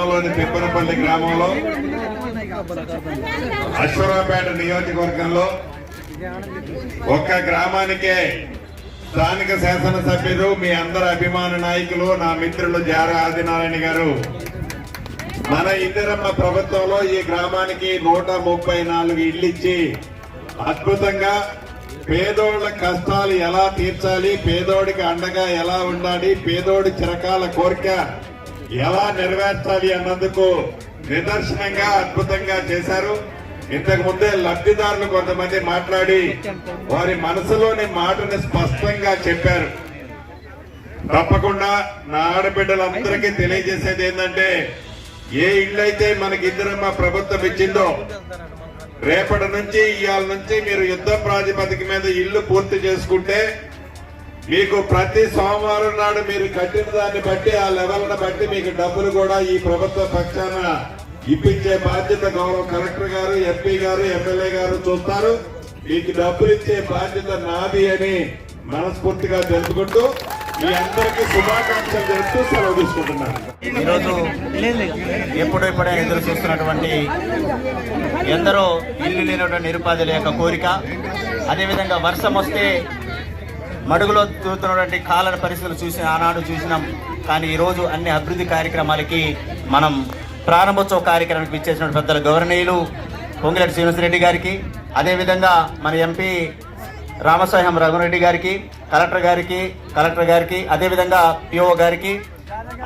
మండలంలోని పిప్పనపల్లి గ్రామంలో అశ్వరావుపేట నియోజకవర్గంలో ఒక్క గ్రామానికే స్థానిక శాసనసభ్యులు మీ అందరి అభిమాన నాయకులు నా మిత్రులు జార ఆదినారాయణ గారు. మన ఇందిరమ్మ ప్రభుత్వంలో ఈ గ్రామానికి నూట ముప్పై నాలుగు ఇళ్ళిచ్చి అద్భుతంగా పేదోళ్ళ కష్టాలు ఎలా తీర్చాలి పేదోడికి అండగా ఎలా ఉండాలి పేదోడి చిరకాల కోరిక ఎలా నెరవేర్చాలి అన్నందుకు నిదర్శనంగా అద్భుతంగా చేశారు. ఇంతకు ముందే లబ్ధిదారులు కొంతమంది మాట్లాడి వారి మనసులోని మాటను స్పష్టంగా చెప్పారు. తప్పకుండా నా ఆడబిడ్డలందరికీ తెలియజేసేది ఏంటంటే ఏ ఇల్లు అయితే మనకి ఇద్దరమ్మ ప్రభుత్వం ఇచ్చిందో రేపటి నుంచి ఇవాళ నుంచి మీరు యుద్ధ ప్రాతిపదిక మీద ఇల్లు పూర్తి చేసుకుంటే మీకు ప్రతి సోమవారం నాడు మీరు కట్టిన దాన్ని బట్టి ఆ లెవెల్ని బట్టి మీకు డబ్బులు కూడా ఈ ప్రభుత్వ పక్షాన ఇప్పించే బాధ్యత గౌరవ కలెక్టర్ గారు ఎంపీ గారు ఎమ్మెల్యే గారు చూస్తారు. మీకు డబ్బులు ఇచ్చే బాధ్యత నాది అని మనస్ఫూర్తిగా తెలుసుకుంటూ మీ అందరికీ శుభాకాంక్షలు తెలుపుతూ సెలవు తీసుకుంటున్నాను. ఈరోజు ఎప్పుడు ఇప్పుడే ఎదురు చూస్తున్నటువంటి ఎందరో ఇల్లు లేనటువంటి నిరుపాధుల యొక్క కోరిక అదేవిధంగా వర్షం వస్తే మడుగులో తూతున్నటువంటి కాలన పరిస్థితులు చూసి ఆనాడు చూసినాం. కానీ ఈరోజు అన్ని అభివృద్ధి కార్యక్రమాలకి మనం ప్రారంభోత్సవ కార్యక్రమానికి ఇచ్చేసిన పెద్దల గౌరవనీయులు పొంగిరెడ్డి శ్రీనివాసరెడ్డి గారికి అదేవిధంగా మన ఎంపీ రామసాయం రఘురెడ్డి గారికి కలెక్టర్ గారికి కలెక్టర్ గారికి అదేవిధంగా పిఓ గారికి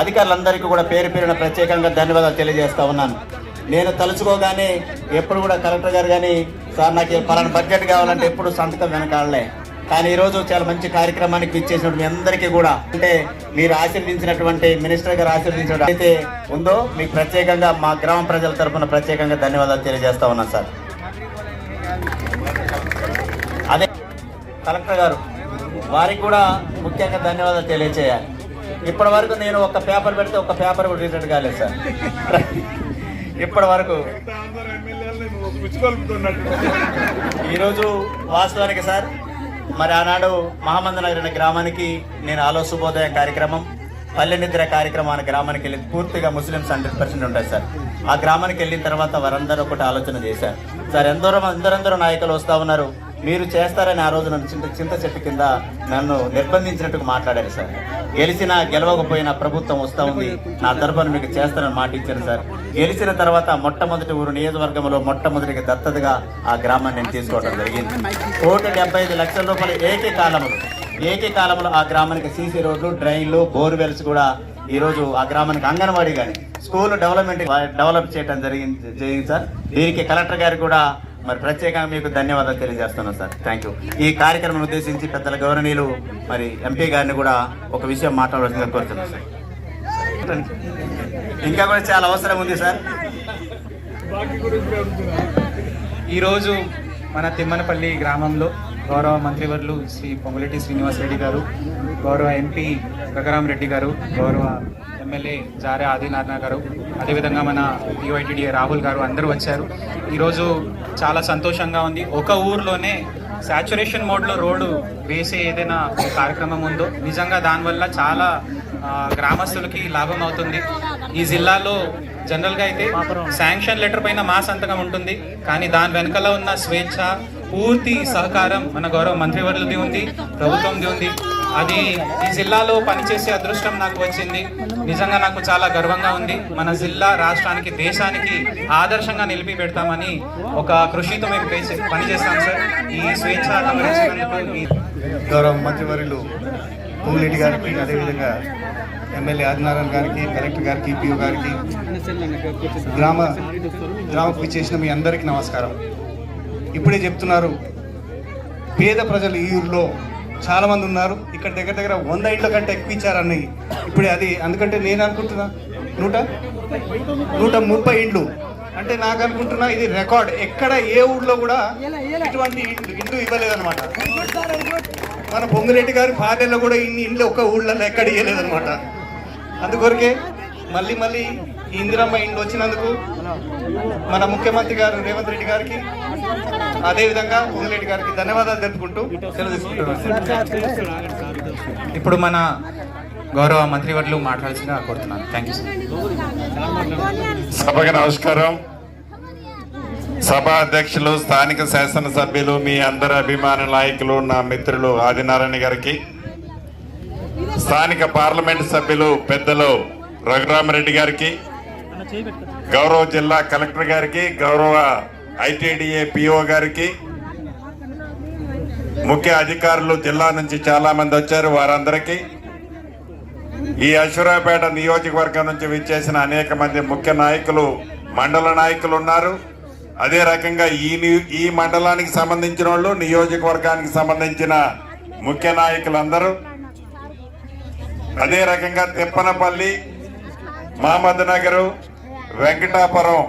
అధికారులందరికీ కూడా పేరు పేరున ప్రత్యేకంగా ధన్యవాదాలు తెలియజేస్తా ఉన్నాను. నేను తలుచుకోగానే ఎప్పుడు కూడా కలెక్టర్ గారు కానీ సార్ నాకు పలానా బడ్జెట్ కావాలంటే ఎప్పుడు సంతకం వెనకాడలే. కానీ ఈరోజు చాలా మంచి కార్యక్రమానికి ఇచ్చేసినటువంటి మీ అందరికీ కూడా. అంటే మీరు ఆశీర్వదించినటువంటి మినిస్టర్ గారు ఆశీర్వదించిన అయితే ఉందో మీకు ప్రత్యేకంగా మా గ్రామ ప్రజల తరఫున ప్రత్యేకంగా ధన్యవాదాలు తెలియజేస్తా ఉన్నాను సార్. అదే కలెక్టర్ గారు వారికి కూడా ముఖ్యంగా ధన్యవాదాలు తెలియజేయాలి ఇప్పటి వరకు నేను ఒక పేపర్ పెడితే ఒక పేపర్ కూడా రిటర్న్ కాలేదు సార్. ఇప్పటి వరకు ఈరోజు వాస్తవానికి సార్ మరి ఆనాడు మహామందనగర్ అనే గ్రామానికి నేను ఆలో శుభోదయం కార్యక్రమం పల్లె నిద్ర కార్యక్రమాన్ని గ్రామానికి వెళ్ళి పూర్తిగా ముస్లిమ్స్ హండ్రెడ్ పర్సెంట్ ఉంటాయి సార్. ఆ గ్రామానికి వెళ్ళిన తర్వాత వారందరూ ఒకటి ఆలోచన చేశారు. సార్ ఎందరో ఎందరెందరో నాయకులు వస్తా ఉన్నారు. మీరు చేస్తారని ఆ రోజు నన్ను చింత చింత చెట్టు కింద నన్ను నిర్బంధించినట్టుగా మాట్లాడారు సార్. గెలిచినా గెలవకపోయినా ప్రభుత్వం వస్తూ ఉంది. నా తరఫున మీకు చేస్తానని మాట సార్. గెలిచిన తర్వాత మొట్టమొదటి ఊరు నియోజకవర్గంలో మొట్టమొదటిగా దత్తతగా ఆ గ్రామాన్ని నేను తీసుకోవడం జరిగింది. కోటి డెబ్బై ఐదు లక్షల రూపాయలు ఏకకాలంలో ఏకకాలంలో ఆ గ్రామానికి సీసీ రోడ్లు డ్రైన్లు బోర్వెల్స్ కూడా ఈరోజు ఆ గ్రామానికి అంగన్వాడీ కానీ స్కూల్ డెవలప్మెంట్ డెవలప్ చేయడం జరిగింది జరిగింది సార్. దీనికి కలెక్టర్ గారు కూడా మరి ప్రత్యేకంగా మీకు ధన్యవాదాలు తెలియజేస్తున్నాను సార్. థ్యాంక్ యూ ఈ కార్యక్రమం ఉద్దేశించి పెద్దల గౌరవనీయులు మరి ఎంపీ గారిని కూడా ఒక విషయం మాట్లాడవలసిందిగా కోరుతున్నాను సార్. ఇంకా కూడా చాలా అవసరం ఉంది సార్. ఈరోజు మన తిమ్మనపల్లి గ్రామంలో గౌరవ మంత్రివర్లు శ్రీ పొంగులెట్టి శ్రీనివాసరెడ్డి గారు గౌరవ ఎంపీ రెడ్డి గారు గౌరవ ఎమ్మెల్యే జారే ఆదినారాయణ గారు అదేవిధంగా మన యుఐటిడి రాహుల్ గారు అందరూ వచ్చారు. ఈరోజు చాలా సంతోషంగా ఉంది. ఒక ఊర్లోనే సాచురేషన్ మోడ్లో రోడ్డు వేసే ఏదైనా కార్యక్రమం ఉందో నిజంగా దానివల్ల చాలా గ్రామస్తులకి లాభం అవుతుంది. ఈ జిల్లాలో జనరల్గా అయితే శాంక్షన్ లెటర్ పైన మా సంతకం ఉంటుంది. కానీ దాని వెనకాల ఉన్న స్వేచ్ఛ పూర్తి సహకారం మన గౌరవ మంత్రివర్యులది ఉంది ప్రభుత్వంది ఉంది. అది ఈ జిల్లాలో పనిచేసే అదృష్టం నాకు వచ్చింది. నిజంగా నాకు చాలా గర్వంగా ఉంది. మన జిల్లా రాష్ట్రానికి దేశానికి ఆదర్శంగా నిలిపి పెడతామని ఒక కృషితో మేము పనిచేస్తాం సార్. ఈ స్వేచ్ఛ గౌరవ మంత్రివర్యులు పూలెడ్డి గారికి అదేవిధంగా ఎమ్మెల్యే ఆదినారాయణ గారికి కలెక్టర్ గారికి పిఓ గారికి గ్రామ గ్రామకు చేసిన మీ అందరికీ నమస్కారం. ఇప్పుడే చెప్తున్నారు పేద ప్రజలు ఈ ఊరిలో చాలా మంది ఉన్నారు. ఇక్కడ దగ్గర దగ్గర వంద ఇండ్ల కంటే ఎక్కువ ఇచ్చారని ఇప్పుడే అది. అందుకంటే నేను అనుకుంటున్నా నూట? నూట ముప్పై ఇండ్లు. అంటే నాకు అనుకుంటున్నా ఇది రికార్డ్. ఎక్కడ ఏ ఊళ్ళో కూడా ఇటువంటి ఇండ్లు ఇండ్లు ఇవ్వలేదన్నమాట. మన పొంగిరెడ్డి గారి ఫాదర్లో కూడా ఇన్ని ఇండ్లు ఒక్క ఊళ్ళలో ఎక్కడ ఇవ్వలేదన్నమాట అందుకొరకే మళ్ళీ మళ్ళీ ఇందిరమ్మ ఇండ్లు వచ్చినందుకు మన ముఖ్యమంత్రి గారు రేవంత్ రెడ్డి గారికి అదేవిధంగా ఉదయరెడ్డి గారికి ధన్యవాదాలు తెలుపుకుంటూ సెలవు తీసుకుంటున్నాను. ఇప్పుడు మన గౌరవ మంత్రివర్యులు మాట్లాడాల్సిందిగా కోరుతున్నాను. థ్యాంక్ యూ సార్ సభకు నమస్కారం. సభ అధ్యక్షులు స్థానిక శాసనసభ్యులు మీ అందరి అభిమాన నాయకులు నా మిత్రులు ఆదినారాయణ గారికి స్థానిక పార్లమెంట్ సభ్యులు పెద్దలు రఘురామరెడ్డి గారికి గౌరవ జిల్లా కలెక్టర్ గారికి గౌరవ ఐటీడీఏ పిఓ గారికి ముఖ్య అధికారులు జిల్లా నుంచి చాలా మంది వచ్చారు. వారందరికీ ఈ అశ్వరాపేట నియోజకవర్గం నుంచి విచ్చేసిన అనేక మంది ముఖ్య నాయకులు మండల నాయకులు ఉన్నారు. అదే రకంగా ఈ ఈ మండలానికి సంబంధించిన వాళ్ళు నియోజకవర్గానికి సంబంధించిన ముఖ్య నాయకులందరూ. అదే రకంగా తిప్పనపల్లి మహమ్మద్ నగరు వెంకటాపురం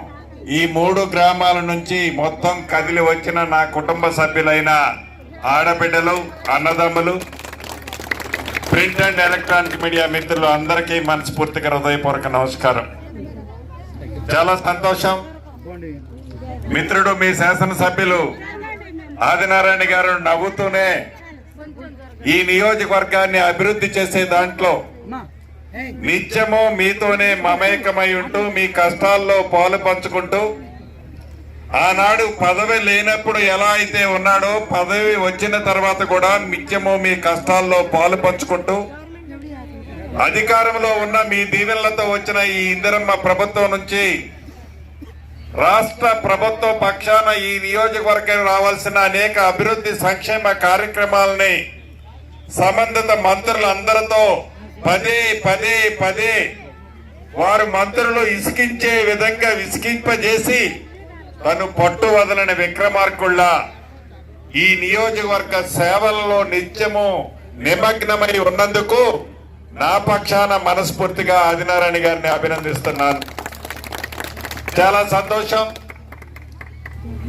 ఈ మూడు గ్రామాల నుంచి మొత్తం కదిలి వచ్చిన నా కుటుంబ సభ్యులైన ఆడబిడ్డలు అన్నదమ్ములు ప్రింట్ అండ్ ఎలక్ట్రానిక్ మీడియా మిత్రులు అందరికీ మనస్ఫూర్తిగా హృదయపూర్వక నమస్కారం. చాలా సంతోషం. మిత్రుడు మీ శాసనసభ్యులు ఆదినారాయణ గారు నవ్వుతూనే ఈ నియోజకవర్గాన్ని అభివృద్ధి చేసే దాంట్లో నిత్యము మీతోనే మమేకమై ఉంటూ మీ కష్టాల్లో పాలు పంచుకుంటూ ఆనాడు పదవి లేనప్పుడు ఎలా అయితే ఉన్నాడో పదవి వచ్చిన తర్వాత కూడా నిత్యము మీ కష్టాల్లో పాలు పంచుకుంటూ అధికారంలో ఉన్న మీ దీవెనలతో వచ్చిన ఈ ఇందిరమ్మ ప్రభుత్వం నుంచి రాష్ట్ర ప్రభుత్వ పక్షాన ఈ నియోజకవర్గం రావాల్సిన అనేక అభివృద్ధి సంక్షేమ కార్యక్రమాలని సంబంధిత మంత్రులందరితో పదే పదే పదే వారు మంత్రులు ఇసికించే విధంగా విసికింపజేసి తను పట్టు వదలని విక్రమార్కుళ్ళ ఈ నియోజకవర్గ సేవలలో నిత్యము నిమగ్నమై ఉన్నందుకు నా పక్షాన మనస్ఫూర్తిగా ఆదినారాయణ గారిని అభినందిస్తున్నాను. చాలా సంతోషం.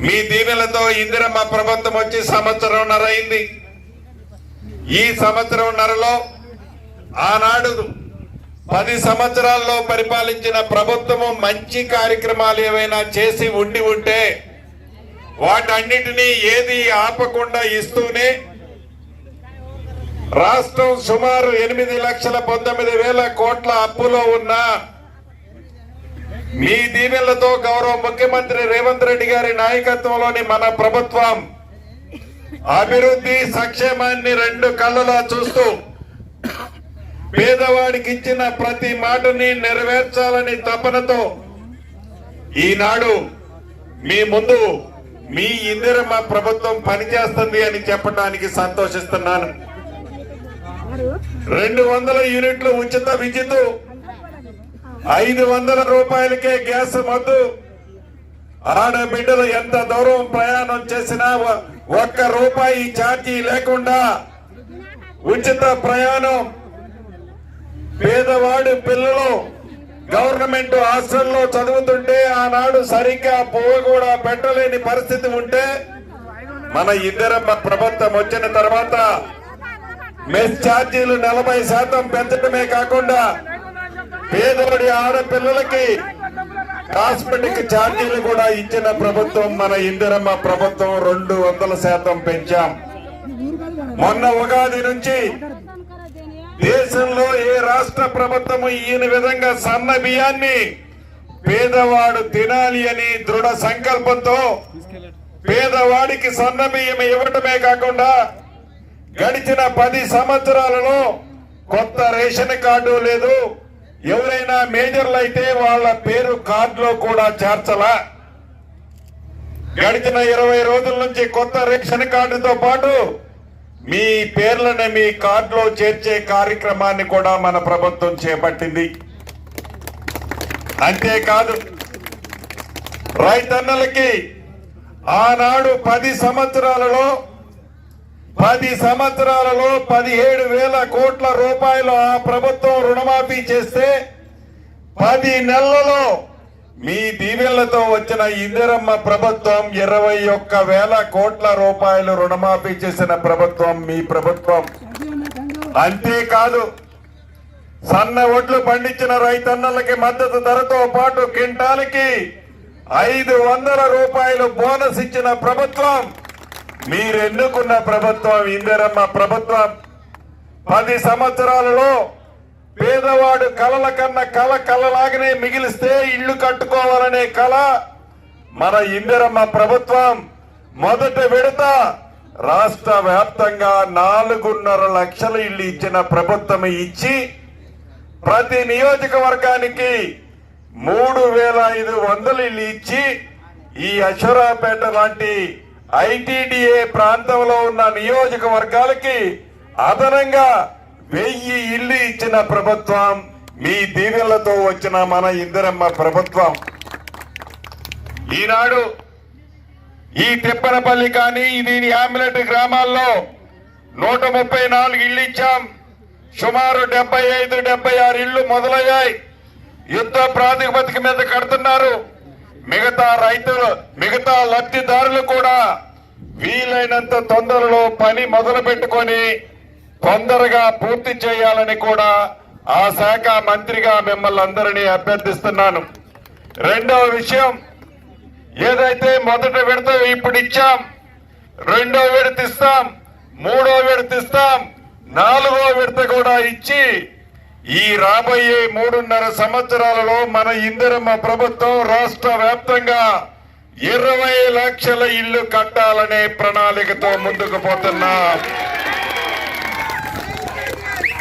మీ దీవెలతో ఇందిరమ్మ ప్రభుత్వం వచ్చి సంవత్సరంన్నర అయింది. ఈ సంవత్సరంన్నరలో ఆనాడు పది సంవత్సరాల్లో పరిపాలించిన ప్రభుత్వము మంచి కార్యక్రమాలు ఏవైనా చేసి ఉండి ఉంటే వాటన్నిటినీ ఏది ఆపకుండా ఇస్తూనే రాష్ట్రం సుమారు ఎనిమిది లక్షల పంతొమ్మిది వేల కోట్ల అప్పులో ఉన్న మీ దీవెలతో గౌరవ ముఖ్యమంత్రి రేవంత్ రెడ్డి గారి నాయకత్వంలోని మన ప్రభుత్వం అభివృద్ధి సంక్షేమాన్ని రెండు కళ్ళలా చూస్తూ పేదవాడికి ఇచ్చిన ప్రతి మాటని నెరవేర్చాలని తపనతో ఈనాడు మీ ముందు మీ ఇందిరమ్మ ప్రభుత్వం పనిచేస్తుంది అని చెప్పడానికి సంతోషిస్తున్నాను. రెండు వందల యూనిట్లు ఉచిత విద్యుత్ ఐదు వందల రూపాయలకే గ్యాస్ మద్దు. ఆడబిడ్డలు ఎంత దూరం ప్రయాణం చేసినా ఒక్క రూపాయి ఛార్జీ లేకుండా ఉచిత ప్రయాణం పేదవాడి పిల్లలు గవర్నమెంట్ హాస్టల్లో చదువుతుంటే ఆనాడు సరిగ్గా పువ్వు కూడా పెట్టలేని పరిస్థితి ఉంటే మన ఇందిరమ్మ ప్రభుత్వం వచ్చిన తర్వాత మెస్ ఛార్జీలు నలభై శాతం పెంచడమే కాకుండా పేదవాడి ఆడపిల్లలకి కాస్మెటిక్ ఛార్జీలు కూడా ఇచ్చిన ప్రభుత్వం మన ఇందిరమ్మ ప్రభుత్వం రెండు వందల శాతం పెంచాం. మొన్న ఉగాది నుంచి దేశంలో ఏ రాష్ట్ర ప్రభుత్వం ఈయన విధంగా సన్న బియ్యాన్ని పేదవాడు తినాలి అని దృఢ సంకల్పంతో పేదవాడికి సన్న బియ్యం ఇవ్వటమే కాకుండా గడిచిన పది సంవత్సరాలలో కొత్త రేషన్ కార్డు లేదు. ఎవరైనా మేజర్లు అయితే వాళ్ళ పేరు కార్డులో కూడా చేర్చలా. గడిచిన ఇరవై రోజుల నుంచి కొత్త రేషన్ కార్డుతో పాటు మీ పేర్లను మీ కార్డులో చేర్చే కార్యక్రమాన్ని కూడా మన ప్రభుత్వం చేపట్టింది. అంతేకాదు రైతన్నలకి ఆనాడు పది సంవత్సరాలలో పది సంవత్సరాలలో పదిహేడు వేల కోట్ల రూపాయలు ఆ ప్రభుత్వం రుణమాఫీ చేస్తే పది నెలలలో మీ దీవెనలతో వచ్చిన ఇందిరమ్మ ప్రభుత్వం ఇరవై ఒక్క వేల కోట్ల రూపాయలు రుణమాఫీ చేసిన ప్రభుత్వం మీ ప్రభుత్వం. అంతేకాదు సన్న ఒడ్లు పండించిన రైతన్నలకి మద్దతు ధరతో పాటు కింటాలకి ఐదు వందల రూపాయలు బోనస్ ఇచ్చిన ప్రభుత్వం. మీరెన్నుకున్న ప్రభుత్వం ఇందిరమ్మ ప్రభుత్వం? పది సంవత్సరాలలో పేదవాడు కలల కన్నా కళ కలలాగానే మిగిలిస్తే ఇల్లు కట్టుకోవాలనే కళ మన ఇందిరమ్మ ప్రభుత్వం. మొదటి విడత రాష్ట్ర వ్యాప్తంగా నాలుగున్నర లక్షల ఇల్లు ఇచ్చిన ప్రభుత్వం ఇచ్చి ప్రతి నియోజకవర్గానికి మూడు వేల ఐదు వందలు ఇల్లు ఇచ్చి ఈ అశ్వరాపేట లాంటి ఐటీడీఏ ప్రాంతంలో ఉన్న నియోజకవర్గాలకి అదనంగా వెయ్యి ఇల్లు ఇచ్చిన ప్రభుత్వం మీ దీవెలతో వచ్చిన మన ఇందిరమ్మ ప్రభుత్వం. ఈనాడు ఈ తిప్పనపల్లి కానీ దీని ఆమ్లెట్ గ్రామాల్లో నూట ముప్పై నాలుగు ఇల్లు ఇచ్చాం. సుమారు డెబ్బై ఐదు డెబ్బై ఆరు ఇళ్ళు మొదలయ్యాయి. యుద్ధ ప్రాతిపదిక మీద కడుతున్నారు. మిగతా రైతులు మిగతా లబ్ధిదారులు కూడా వీలైనంత తొందరలో పని మొదలు పెట్టుకొని తొందరగా పూర్తి చేయాలని కూడా ఆ శాఖ మంత్రిగా మిమ్మల్ని అందరినీ అభ్యర్థిస్తున్నాను. రెండవ విషయం ఏదైతే మొదట విడత ఇప్పుడు ఇచ్చాం రెండో విడత ఇస్తాం మూడో విడత ఇస్తాం నాలుగో విడత కూడా ఇచ్చి ఈ రాబోయే మూడున్నర సంవత్సరాలలో మన ఇందిరమ్మ ప్రభుత్వం రాష్ట్ర వ్యాప్తంగా ఇరవై లక్షల ఇల్లు కట్టాలనే ప్రణాళికతో ముందుకు పోతున్నా.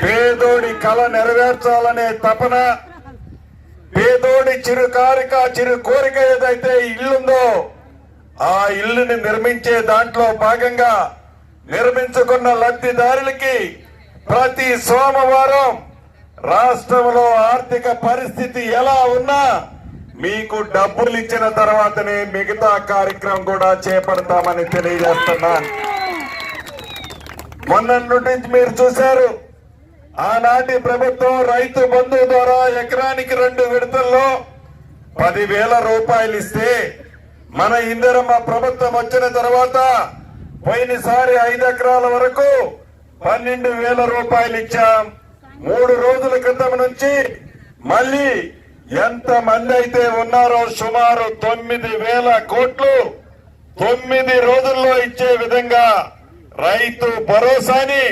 పేదోడి కళ నెరవేర్చాలనే తపన పేదోడి చిరు కారిక చిరు కోరిక ఏదైతే ఇల్లుందో ఆ ఇల్లుని నిర్మించే దాంట్లో భాగంగా నిర్మించుకున్న లబ్ధిదారులకి ప్రతి సోమవారం రాష్ట్రంలో ఆర్థిక పరిస్థితి ఎలా ఉన్నా మీకు డబ్బులు ఇచ్చిన తర్వాతనే మిగతా కార్యక్రమం కూడా చేపడతామని తెలియజేస్తున్నాను. మొన్నటి నుంచి మీరు చూశారు. ఆనాటి ప్రభుత్వం రైతు బంధు ద్వారా ఎకరానికి రెండు విడతల్లో పదివేల రూపాయలు ఇస్తే మన ఇందరం ప్రభుత్వం వచ్చిన తర్వాత పోయినసారి ఐదు ఎకరాల వరకు పన్నెండు వేల రూపాయలు ఇచ్చాం. మూడు రోజుల క్రితం నుంచి మళ్ళీ ఎంత మంది అయితే ఉన్నారో సుమారు తొమ్మిది వేల కోట్లు తొమ్మిది రోజుల్లో ఇచ్చే విధంగా రైతు భరోసాని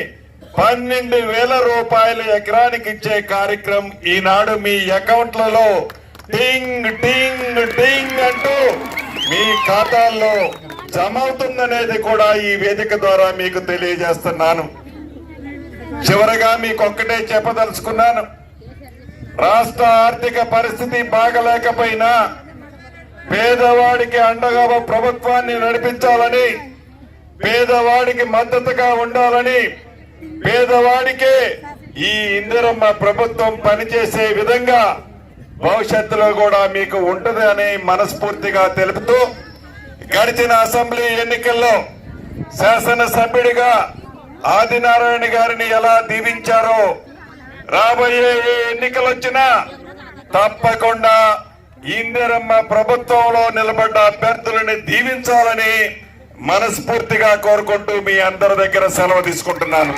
పన్నెండు వేల రూపాయలు ఎకరానికి ఇచ్చే కార్యక్రమం ఈనాడు మీ అకౌంట్లలో టింగ్ టింగ్ టింగ్ అంటూ మీ ఖాతాల్లో జమ అవుతుందనేది కూడా ఈ వేదిక ద్వారా మీకు తెలియజేస్తున్నాను. చివరగా మీకు ఒక్కటే చెప్పదలుచుకున్నాను. రాష్ట్ర ఆర్థిక పరిస్థితి బాగలేకపోయినా పేదవాడికి అండగా ప్రభుత్వాన్ని నడిపించాలని పేదవాడికి మద్దతుగా ఉండాలని పేదవాడికే ఈ ఇందిరమ్మ ప్రభుత్వం పనిచేసే విధంగా భవిష్యత్తులో కూడా మీకు ఉంటది అని మనస్ఫూర్తిగా తెలుపుతూ గడిచిన అసెంబ్లీ ఎన్నికల్లో శాసనసభ్యుడిగా ఆదినారాయణ గారిని ఎలా దీవించారో రాబోయే ఏ ఎన్నికలు వచ్చినా తప్పకుండా ఇందిరమ్మ ప్రభుత్వంలో నిలబడ్డ అభ్యర్థులని దీవించాలని మనస్ఫూర్తిగా కోరుకుంటూ మీ అందరి దగ్గర సెలవు తీసుకుంటున్నాను.